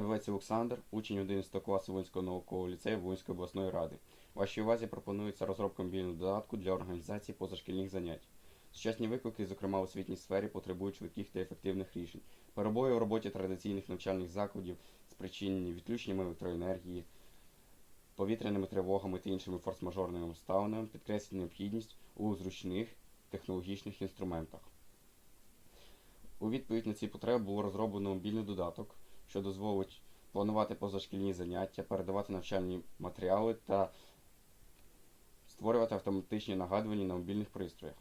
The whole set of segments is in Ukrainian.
Ставець Олександр, учень 11 класу Волинського наукового ліцею Волинської обласної ради. Вашій увазі пропонується розробка мобільного додатку для організації позашкільних занять. Сучасні виклики, зокрема у освітній сфері, потребують швидких та ефективних рішень. Перебої у роботі традиційних навчальних закладів, спричинені відключеннями електроенергії, повітряними тривогами та іншими форс-мажорними обставинами підкреслює необхідність у зручних технологічних інструментах. У відповідь на ці потреби було розроблено мобільний додаток, що дозволить планувати позашкільні заняття, передавати навчальні матеріали та створювати автоматичні нагадування на мобільних пристроях.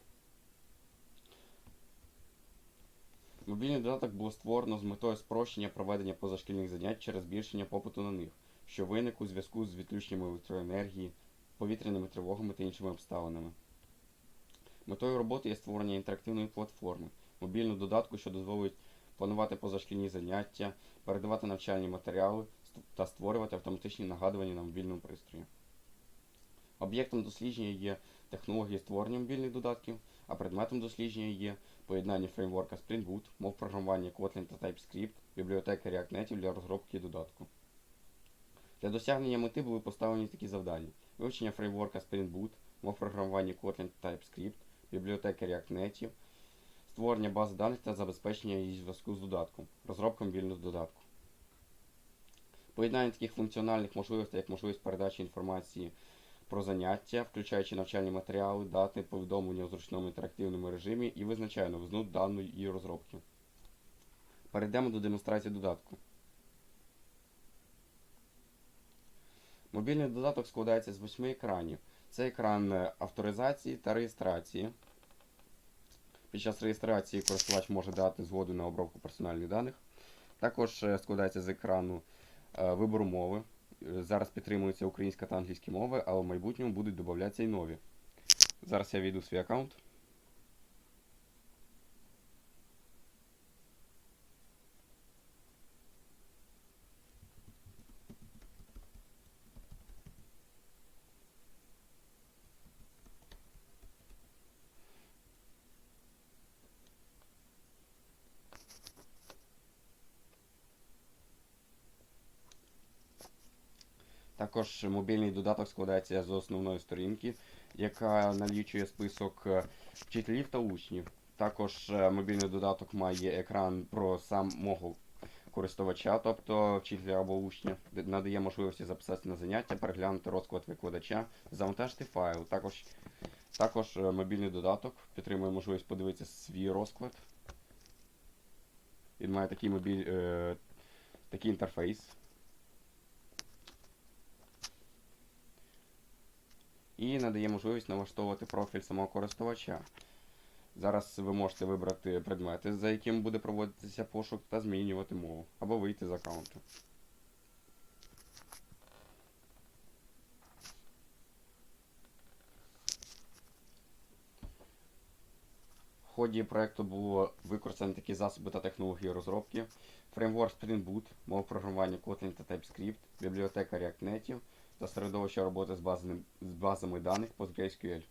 Мобільний додаток було створено з метою спрощення проведення позашкільних занять через збільшення попиту на них, що виник у зв'язку з відключеннями електроенергії, повітряними тривогами та іншими обставинами. Метою роботи є створення інтерактивної платформи, мобільного додатку, що дозволить планувати позашкільні заняття, передавати навчальні матеріали та створювати автоматичні нагадування на мобільному пристрої. Об'єктом дослідження є технології створення мобільних додатків, а предметом дослідження є поєднання фреймворка Spring Boot, мов програмування Kotlin та TypeScript, бібліотеки React Native для розробки додатку. Для досягнення мети були поставлені такі завдання: вивчення фреймворка Spring Boot, мов програмування Kotlin та TypeScript, бібліотеки React Native, створення бази даних та забезпечення її зв'язку з додатком, розробка мобільного додатку. Поєднання таких функціональних можливостей, як можливість передачі інформації про заняття, включаючи навчальні матеріали, дати, повідомлення у зручному інтерактивному режимі і визначає новизну даної її розробки. Перейдемо до демонстрації додатку. Мобільний додаток складається з восьми екранів. Це екран е, авторизації та реєстрації. Під час реєстрації користувач може дати згоду на обробку персональних даних. Також е, складається з екрану е, вибору мови. Е, Зараз підтримується українська та англійська мови, але в майбутньому будуть додатися і нові. Зараз я війду в свій аккаунт. Також мобільний додаток складається з основної сторінки, яка налічує список е, вчителів та учнів. Також е, мобільний додаток має екран про самого користувача, тобто вчителя або учня, надає можливості записатися на заняття, переглянути розклад викладача, завантажити файл. Також, також е, мобільний додаток підтримує можливість подивитися свій розклад. Він має такий мобіль, е, такий інтерфейс. І надає можливість налаштовувати профіль самого користувача. Зараз ви можете вибрати предмети, за яким буде проводитися пошук, та змінювати мову, або вийти з аккаунту. В ході проекту було використано такі засоби та технології розробки, фреймворк Spring Boot, мов програмування Kotlin та TypeScript, бібліотека React Native та середовища роботи з базами, з базами даних PostgreSQL.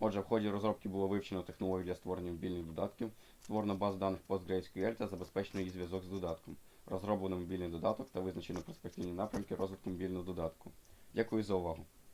Отже, в ході розробки було вивчено технологію для створення мобільних додатків, створено базу даних PostgreSQL та забезпечено її зв'язок з додатком, розроблено мобільний додаток та визначено перспективні напрямки розвитку мобільного додатку. Дякую за увагу.